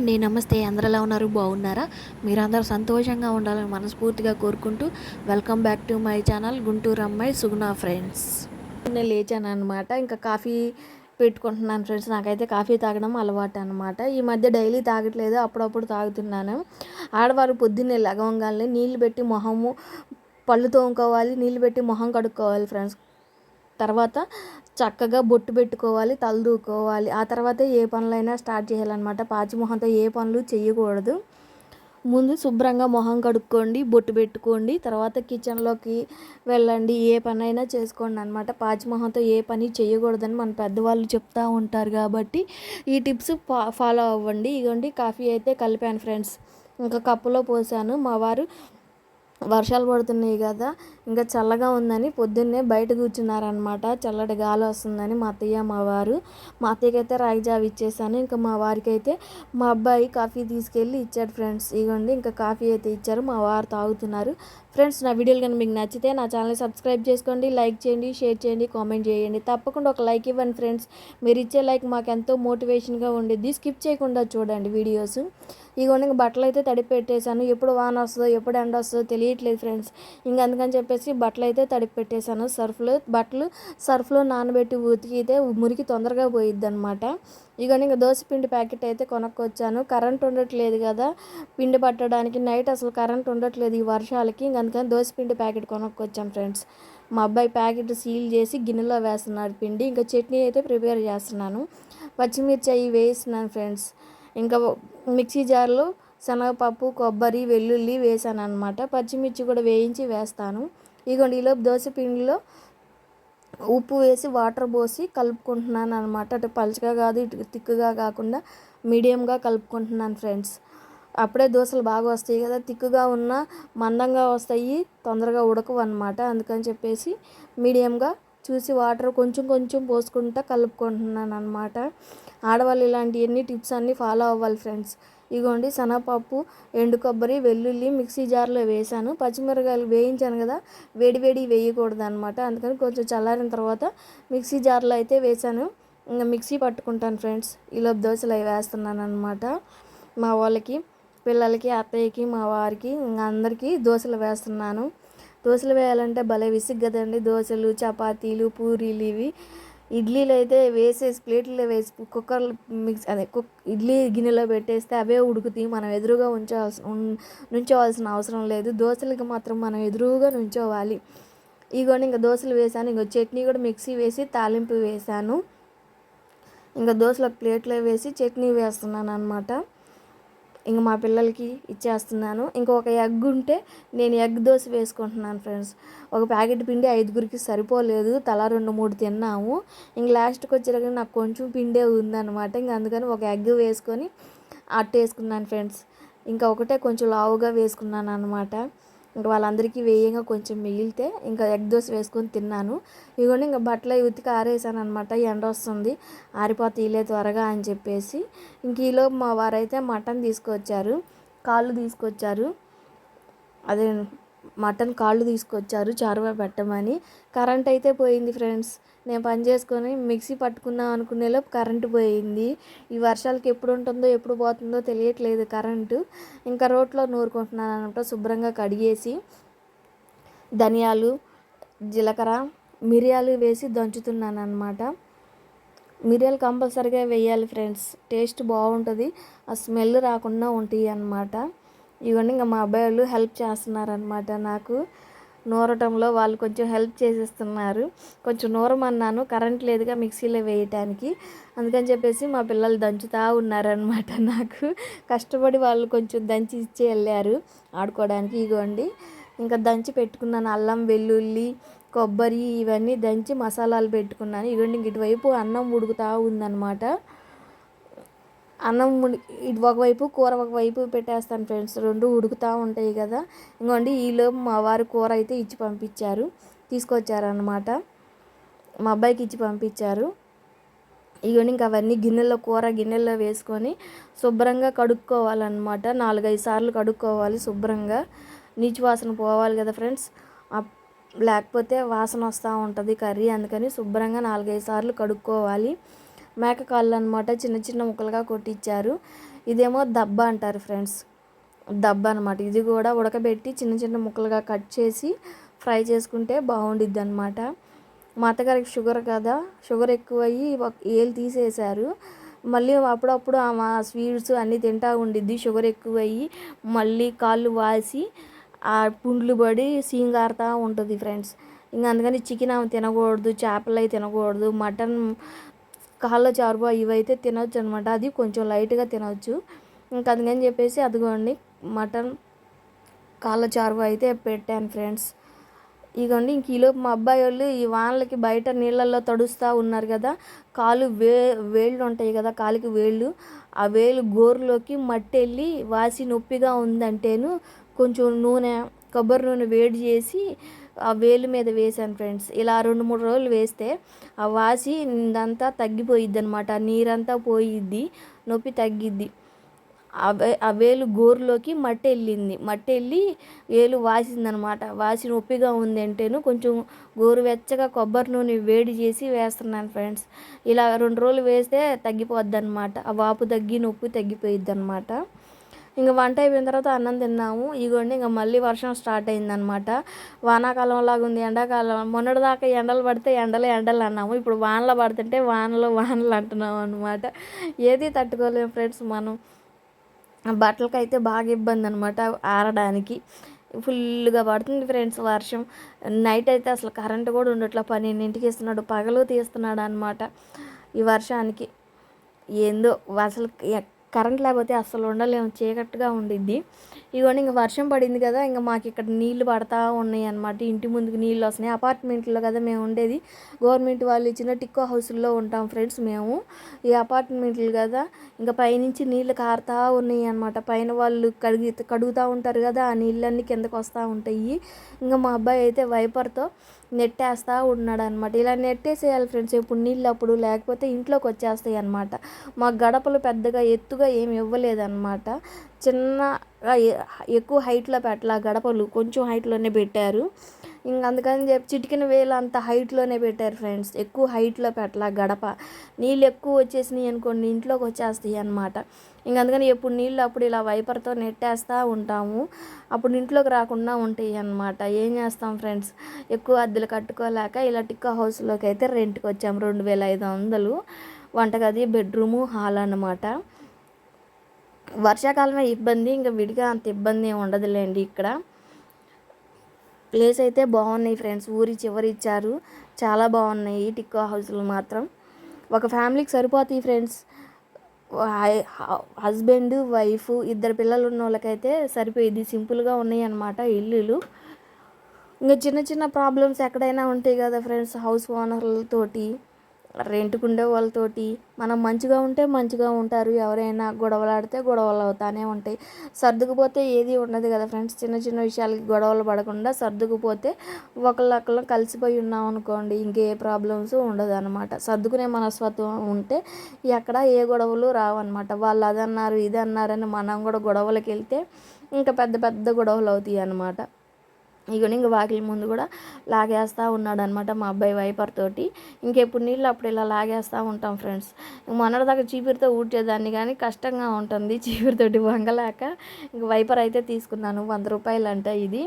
అండి. నమస్తే. అందరు ఎలా ఉన్నారు? బాగున్నారా? మీరందరూ సంతోషంగా ఉండాలని మనస్ఫూర్తిగా కోరుకుంటూ welcome back to my channel Guntur అమ్మాయి సుగుణ ఫ్రెండ్స్. నేను లేచాను అనమాట ఇంకా కాఫీ పెట్టుకుంటున్నాను ఫ్రెండ్స్. నాకైతే కాఫీ తాగడం అలవాటు అనమాట ఈ మధ్య డైలీ తాగట్లేదు. అప్పుడప్పుడు తాగుతున్నాను. ఆడవారు పొద్దున్నే లగవంగానే నీళ్ళు పెట్టి మొహము పళ్ళు తోముకోవాలి నీళ్ళు పెట్టి మొహం కడుక్కోవాలి ఫ్రెండ్స్. తర్వాత చక్కగా బొట్టు పెట్టుకోవాలి తలదూకోవాలి ఆ తర్వాత ఏ పనులైనా స్టార్ట్ చేయాలన్నమాట. పాచిమొహంతో ఏ పనులు చేయకూడదు. ముందు శుభ్రంగా మొహం కడుక్కోండి బొట్టు పెట్టుకోండి. తర్వాత కిచెన్లోకి వెళ్ళండి. ఏ పనైనా చేసుకోండి అనమాట పాచిమొహంతో ఏ పని చేయకూడదని మన పెద్దవాళ్ళు చెప్తూ ఉంటారు కాబట్టి ఈ టిప్స్ ఫాలో అవ్వండి. ఇగోండి కాఫీ అయితే కలిపాను ఫ్రెండ్స్. ఇంకా కప్పులో పోసాను. మా వారు వర్షాలు పడుతున్నాయి కదా ఇంకా చల్లగా ఉందని పొద్దున్నే బయట కూర్చున్నారనమాట చల్లటి గాలి వస్తుందని మా అత్తయ్య మా వారు. మా అత్తయ్యకైతే రాగి జావ ఇచ్చేసాను. ఇంకా మా వారికి అయితే మా అబ్బాయి కాఫీ తీసుకెళ్ళి ఇచ్చాడు ఫ్రెండ్స్. ఇగోండి ఇంకా కాఫీ అయితే ఇచ్చారు. మా వారు తాగుతున్నారు. ఫ్రెండ్స్ నా వీడియోలు కానీ మీకు నచ్చితే నా ఛానల్ సబ్స్క్రైబ్ చేసుకోండి లైక్ చేయండి షేర్ చేయండి కామెంట్ చేయండి. తప్పకుండా ఒక లైక్ ఇవ్వండి ఫ్రెండ్స్. మీరు ఇచ్చే లైక్ మాకు ఎంతో మోటివేషన్గా ఉండేది స్కిప్ చేయకుండా చూడండి వీడియోస్. ఇగోండి ఇంకా బట్టలు అయితే తడిపెట్టేశాను. ఎప్పుడు వాన వస్తుందో ఎప్పుడు ఎండ వస్తుందో తెలియదు. తెలియట్లేదు ఫ్రెండ్స్. ఇంకా అందుకని చెప్పేసి బట్టలు అయితే తడిపి పెట్టేశాను. సర్ఫ్లో బట్టలు సర్ఫ్లో నానబెట్టి ఉతికితే మురికి తొందరగా పోయిద్ది అనమాట ఇక ఇంకా దోశపిండి ప్యాకెట్ అయితే కొనుక్కొచ్చాను. కరెంట్ ఉండట్లేదు కదా పిండి పట్టడానికి నైట్ అసలు కరెంట్ ఉండట్లేదు ఈ వర్షాలకి. ఇంక అందుకని దోశపిండి ప్యాకెట్ కొనుక్కొచ్చాను ఫ్రెండ్స్. మా అబ్బాయి ప్యాకెట్ సీల్ చేసి గిన్నెలో వేస్తున్నాడు పిండి. ఇంకా చట్నీ అయితే ప్రిపేర్ చేస్తున్నాను. పచ్చిమిర్చి అవి వేస్తున్నాను ఫ్రెండ్స్. ఇంకా మిక్సీ జార్లో శనగపప్పు కొబ్బరి వెల్లుల్లి వేసాను అనమాట పచ్చిమిర్చి కూడా వేయించి వేస్తాను. ఇగోండి ఈలోపు దోశ పిండిలో ఉప్పు వేసి వాటర్ పోసి కలుపుకుంటున్నాను అనమాట అటు పలుచగా కాదు ఇటు తిక్కుగా కాకుండా మీడియంగా కలుపుకుంటున్నాను ఫ్రెండ్స్. అప్పుడే దోశలు బాగా వస్తాయి కదా. తిక్కుగా ఉన్న మందంగా వస్తాయి తొందరగా ఉడకవు అనమాట అందుకని చెప్పేసి మీడియంగా చూసి వాటర్ కొంచెం కొంచెం పోసుకుంటా కలుపుకుంటున్నాను అనమాట ఆడవాళ్ళు ఇలాంటి ఎన్ని టిప్స్ అన్నీ ఫాలో అవ్వాలి ఫ్రెండ్స్. ఇగోండి శనగపప్పు ఎండు కొబ్బరి వెల్లుల్లి మిక్సీ జార్లో వేసాను పచ్చిమిరకాయలు వేయించాను కదా వేడి వేడి వేయకూడదు అనమాట అందుకని కొంచెం చల్లారిన తర్వాత మిక్సీ జార్లో అయితే వేసాను ఇంకా మిక్సీ పట్టుకుంటాను ఫ్రెండ్స్. ఇలా దోశలు అవి వేస్తున్నాను అనమాట మా వాళ్ళకి పిల్లలకి అత్తయ్యకి మా వారికి ఇంకా అందరికీ దోశలు వేస్తున్నాను. దోశలు వేయాలంటే భలే విసిగ్ కదండి దోశలు చపాతీలు పూరీలు ఇవి ఇడ్లీలు అయితే వేసేసి ప్లేట్లో వేసి కుక్కర్లు మిక్స్ అదే కుక్ ఇడ్లీ గిన్నెలో పెట్టేస్తే అవే ఉడుకుతాయి. మనం ఎదురుగా ఉంచవలసిన నుంచోవాల్సిన అవసరం లేదు. దోశలకి మాత్రం మనం ఎదురుగా నుంచోవాలి. ఇగోని ఇంకా దోశలు వేసాను. ఇంకో చట్నీ కూడా మిక్సీ వేసి తాలింపు వేసాను. ఇంకా దోశలు ప్లేట్లో వేసి చట్నీ వేస్తున్నాను అనమాట ఇంక మా పిల్లలకి ఇచ్చేస్తున్నాను. ఇంకొక ఎగ్ ఉంటే నేను ఎగ్ దోశ వేసుకుంటున్నాను ఫ్రెండ్స్. ఒక ప్యాకెట్ పిండి ఐదుగురికి సరిపోలేదు. తలా రెండు మూడు తిన్నాము. ఇంక లాస్ట్కి వచ్చేటప్పుడు నాకు కొంచెం పిండే ఉందన్నమాట. ఇంక అందుకని ఒక ఎగ్ వేసుకొని అట్టేసుకున్నాను ఫ్రెండ్స్. ఇంకా ఒకటే కొంచెం లావుగా వేసుకున్నాను అనమాట ఇంకా వాళ్ళందరికీ వేయంగా కొంచెం మిగిలితే ఇంకా ఎగ్ దోశ వేసుకొని తిన్నాను. ఇదిగోండి ఇంకా బట్టలు ఉతికి ఆరేసాను అనమాట ఎండ వస్తుంది ఆరిపోతే ఇలే త్వరగా అని చెప్పేసి ఇంక ఈలో మా వారైతే మటన్ తీసుకొచ్చారు కాళ్ళు తీసుకొచ్చారు. అదే మటన్ కాళ్ళు తీసుకొచ్చారు చారువా పెట్టమని. కరెంట్ అయితే పోయింది ఫ్రెండ్స్. నేను పని చేసుకొని మిక్సీ పట్టుకుందాం అనుకునేలోపు కరెంటు పోయింది. ఈ వర్షాలకి ఎప్పుడు ఉంటుందో ఎప్పుడు పోతుందో తెలియట్లేదు కరెంటు. ఇంకా రోట్లో నూరుకుంటున్నాను అనమాట శుభ్రంగా కడిగేసి. ధనియాలు జీలకర్ర మిరియాలు వేసి దంచుతున్నాను అనమాట మిరియాలు కంపల్సరీగా వేయాలి ఫ్రెండ్స్. టేస్ట్ బాగుంటుంది. ఆ స్మెల్ రాకుండా ఉంటాయి అన్నమాట. ఇవన్నీ ఇంకా మా అబ్బాయి వాళ్ళు హెల్ప్ చేస్తున్నారనమాట నాకు. నూరటంలో వాళ్ళు కొంచెం హెల్ప్ చేసేస్తున్నారు. కొంచెం నూరమన్నాను కరెంట్ లేదుగా మిక్సీలో వేయటానికి. అందుకని చెప్పేసి మా పిల్లలు దంచుతూ ఉన్నారనమాట నాకు. కష్టపడి వాళ్ళు కొంచెం దంచి ఇచ్చి వెళ్ళారు ఆడుకోవడానికి. ఇగోండి ఇంకా దంచి పెట్టుకున్నాను. అల్లం వెల్లుల్లి కొబ్బరి ఇవన్నీ దంచి మసాలాలు పెట్టుకున్నాను. ఇగోండి ఇటువైపు అన్నం ఉడుకుతూ ఉందన్నమాట. అన్నం ఇటు ఒకవైపు కూర ఒకవైపు పెట్టేస్తాను ఫ్రెండ్స్. రెండు ఉడుకుతూ ఉంటాయి కదా. ఇంకోండి ఈలోపు మా వారు కూర అయితే ఇచ్చి పంపించారు. తీసుకొచ్చారనమాట మా అబ్బాయికి ఇచ్చి పంపించారు. ఇవన్నీ ఇంకా అవన్నీ గిన్నెలో కూర గిన్నెల్లో వేసుకొని శుభ్రంగా కడుక్కోవాలన్నమాట. నాలుగైదు సార్లు కడుక్కోవాలి శుభ్రంగా. నీచు వాసన పోవాలి కదా ఫ్రెండ్స్. లేకపోతే వాసన వస్తూ ఉంటుంది కర్రీ. అందుకని శుభ్రంగా నాలుగైదు సార్లు కడుక్కోవాలి. మేక కాళ్ళు అనమాట చిన్న చిన్న ముక్కలుగా కొట్టించారు. ఇదేమో దబ్బ అంటారు ఫ్రెండ్స్. దబ్బ అనమాట ఇది కూడా ఉడకబెట్టి చిన్న చిన్న ముక్కలుగా కట్ చేసి ఫ్రై చేసుకుంటే బాగుండిద్ది అనమాట మా అత్తగారికి షుగర్ కదా. షుగర్ ఎక్కువయ్యి ఏలు తీసేశారు. మళ్ళీ అప్పుడప్పుడు ఆమె స్వీట్స్ అన్నీ తింటూ ఉండిద్ది. షుగర్ ఎక్కువయ్యి మళ్ళీ కాళ్ళు వాసి ఆ పుండ్లు పడి సీంగారుతూ ఉంటుంది ఫ్రెండ్స్. ఇంకా అందుకని చికెన్ ఆమె తినకూడదు చేపలు అవి తినకూడదు మటన్ కాళ్ళ చారు ఇవైతే తినొచ్చు అనమాట అది కొంచెం లైట్గా తినవచ్చు ఇంకా అందుకని చెప్పేసి అదిగోండి మటన్ కాళ్ళ చారువ అయితే పెట్టాను ఫ్రెండ్స్. ఇగోండి ఇంక ఈలోపు మా అబ్బాయి వాళ్ళు ఈ వానలకి బయట నీళ్ళల్లో తడుస్తూ ఉన్నారు కదా కాలు వే వేళ్ళు ఉంటాయి కదా కాలికి వేళ్ళు ఆ వేలు గోరులోకి మట్టి వెళ్ళి వాసి నొప్పిగా ఉందంటేను కొంచెం నూనె కొబ్బరి నూనె వేడి చేసి ఆ వేలు మీద వేసాను ఫ్రెండ్స్. ఇలా రెండు మూడు రోజులు వేస్తే ఆ వాసి ఇదంతా తగ్గిపోయిద్ది అనమాట నీరంతా పోయిద్ది నొప్పి తగ్గిద్ది. ఆ వేలు గోరులోకి మట్టి వెళ్ళింది మట్టి వెళ్ళి వేలు వాసిందనమాట వాసి నొప్పిగా ఉందంటేను కొంచెం కొంచెం గోరువెచ్చగా కొబ్బరి నూనె వేడి చేసి వేస్తున్నాను ఫ్రెండ్స్. ఇలా రెండు రోజులు వేస్తే తగ్గిపోద్ది అనమాట ఆ వాపు తగ్గి నొప్పి తగ్గిపోయిద్ది అనమాట ఇంకా వంట అయిపోయిన తర్వాత అన్నం తిన్నాము. ఇగోండి ఇంకా మళ్ళీ వర్షం స్టార్ట్ అయిందనమాట వానాకాలం లాగా ఉంది ఎండాకాలం. మొన్నటిదాకా ఎండలు పడితే ఎండలు ఎండలు అన్నాము. ఇప్పుడు వానలు పడుతుంటే వానలు వానలు అంటున్నాము అనమాట ఏది తట్టుకోలేము ఫ్రెండ్స్ మనం. బట్టలకైతే బాగా ఇబ్బంది అనమాట ఆరడానికి. ఫుల్గా పడుతుంది ఫ్రెండ్స్ వర్షం. నైట్ అయితే అసలు కరెంట్ కూడా ఉండట్లా. పన్నెండింటికి ఇస్తున్నాడు పగలు తీస్తున్నాడు అనమాట ఈ వర్షానికి. ఏందో అసలు కరెంట్ లేకపోతే అస్సలు ఉండలేము చీకట్టుగా ఉండిద్ది. ఇదిగోండి ఇంకా వర్షం పడింది కదా ఇంకా మాకు ఇక్కడ నీళ్ళు పడతా ఉన్నాయి అనమాట ఇంటి ముందుకు నీళ్ళు వస్తున్నాయి. అపార్ట్మెంట్లో కదా మేము ఉండేది. గవర్నమెంట్ వాళ్ళు ఇచ్చిన టిక్కో హౌస్లో ఉంటాం ఫ్రెండ్స్ మేము. ఈ అపార్ట్మెంట్లు కదా ఇంకా పైనుంచి నీళ్ళు కారుతా ఉన్నాయి అనమాట పైన వాళ్ళు కడిగి కడుగుతూ ఉంటారు కదా ఆ నీళ్ళన్నీ కిందకు వస్తూ ఉంటాయి. ఇంకా మా అబ్బాయి అయితే వైపర్తో నెట్టేస్తూ ఉన్నాడు అనమాట ఇలా నెట్టేసేయాలి ఫ్రెండ్స్ ఇప్పుడు నీళ్ళు అప్పుడు లేకపోతే ఇంట్లోకి వచ్చేస్తాయి అనమాట మా గడపలు పెద్దగా ఎత్తు ఎత్తుగా ఏమి ఇవ్వలేదన్నమాట. చిన్న ఎక్కువ హైట్లో పెట్టాల గడపలు కొంచెం హైట్లోనే పెట్టారు. ఇంక అందుకని చెప్పి చిటికిన వేలు అంత హైట్లోనే పెట్టారు ఫ్రెండ్స్. ఎక్కువ హైట్లో పెట్టాల గడప. నీళ్ళు ఎక్కువ వచ్చేసినాయి అనుకోండి ఇంట్లోకి వచ్చేస్తాయి అనమాట ఇంక అందుకని ఎప్పుడు నీళ్ళు అప్పుడు ఇలా వైపర్తో నెట్టేస్తూ ఉంటాము. అప్పుడు ఇంట్లోకి రాకుండా ఉంటాయి అనమాట ఏం చేస్తాం ఫ్రెండ్స్? ఎక్కువ అద్దెలు కట్టుకోలేక ఇలా టిక్కా హౌస్లోకి అయితే రెంట్కి వచ్చాము. రెండు వేల ఐదు వందలు. వంటగది బెడ్రూము హాల్ అనమాట వర్షాకాలమే ఇబ్బంది ఇంకా విడిగా అంత ఇబ్బంది ఏమి ఉండదులేండి ఇక్కడ. ప్లేస్ అయితే బాగున్నాయి ఫ్రెండ్స్ ఊరి చివరి ఇచ్చారు. చాలా బాగున్నాయి టిక్కో హౌస్లు మాత్రం. ఒక ఫ్యామిలీకి సరిపోతాయి ఫ్రెండ్స్ హస్బెండ్ వైఫ్ ఇద్దరు పిల్లలు ఉన్న వాళ్ళకైతే సరిపోయింది సింపుల్గా ఉన్నాయి అన్నమాట ఇల్లులు. ఇంకా చిన్న చిన్న ప్రాబ్లమ్స్ ఎక్కడైనా ఉంటాయి కదా ఫ్రెండ్స్ హౌస్ ఓనర్లతోటి రెంట్కు ఉండే వాళ్ళతోటి మనం మంచిగా ఉంటే మంచిగా ఉంటారు. ఎవరైనా గొడవలాడితే గొడవలు అవుతానే ఉంటాయి. సర్దుకుపోతే ఏది ఉండదు కదా ఫ్రెండ్స్. చిన్న చిన్న విషయాలకి గొడవలు పడకుండా సర్దుకుపోతే ఒకళ్ళొకళ్ళు కలిసిపోయి ఉన్నాం అనుకోండి ఇంకే ప్రాబ్లమ్స్ ఉండదు అనమాట సర్దుకునే మనస్తత్వం ఉంటే ఎక్కడ ఏ గొడవలు రావన్నమాట. వాళ్ళు అదన్నారు ఇది అన్నారని మనం కూడా గొడవలకి వెళ్తే ఇంకా పెద్ద పెద్ద గొడవలు అవుతాయి అన్నమాట ఇగోని ఇంక వాకిలి ముందు కూడా లాగేస్తూ ఉన్నాడు అనమాట మా అబ్బాయి వైపర్ తోటి. ఇంకెప్పుడు నీళ్ళు అప్పుడు ఇలా లాగేస్తూ ఉంటాం ఫ్రెండ్స్. మొన్నటిదాకా చీపిరితో ఊడ్చేదాన్ని కానీ కష్టంగా ఉంటుంది చీపిరితోటి వంగలేక. ఇంక వైపర్ అయితే తీసుకున్నాను వంద రూపాయలు అంట ఇది.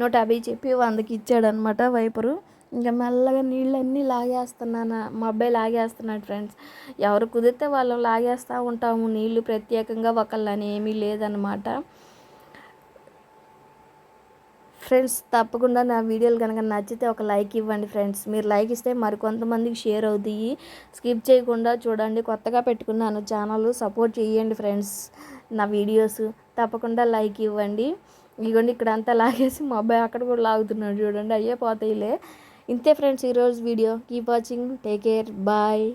నూట యాభై చెప్పి వందకి ఇచ్చాడనమాట వైపరు. ఇంకా మెల్లగా నీళ్ళన్నీ లాగేస్తున్నాను మా అబ్బాయి లాగేస్తున్నాడు ఫ్రెండ్స్. ఎవరు కుదిరితే వాళ్ళు లాగేస్తూ ఉంటాము నీళ్ళు ప్రత్యేకంగా ఒకళ్ళని ఏమీ లేదనమాట. ఫ్రెండ్స్ తప్పకుండా నా వీడియోలు కనుక నచ్చితే ఒక లైక్ ఇవ్వండి ఫ్రెండ్స్. మీరు లైక్ ఇస్తే మరికొంతమందికి షేర్ అవుతాయి స్కిప్ చేయకుండా చూడండి. కొత్తగా పెట్టుకున్నాను ఛానల్ సపోర్ట్ చేయండి ఫ్రెండ్స్ నా వీడియోస్. తప్పకుండా లైక్ ఇవ్వండి. ఇదిగోండి ఇక్కడ అంతా లాగేసి మా అబ్బాయి అక్కడ కూడా లాగుతున్నాడు చూడండి. అయ్యే పోతాయిలే. ఇంతే ఫ్రెండ్స్ ఈరోజు video. Keep watching. Take care. Bye.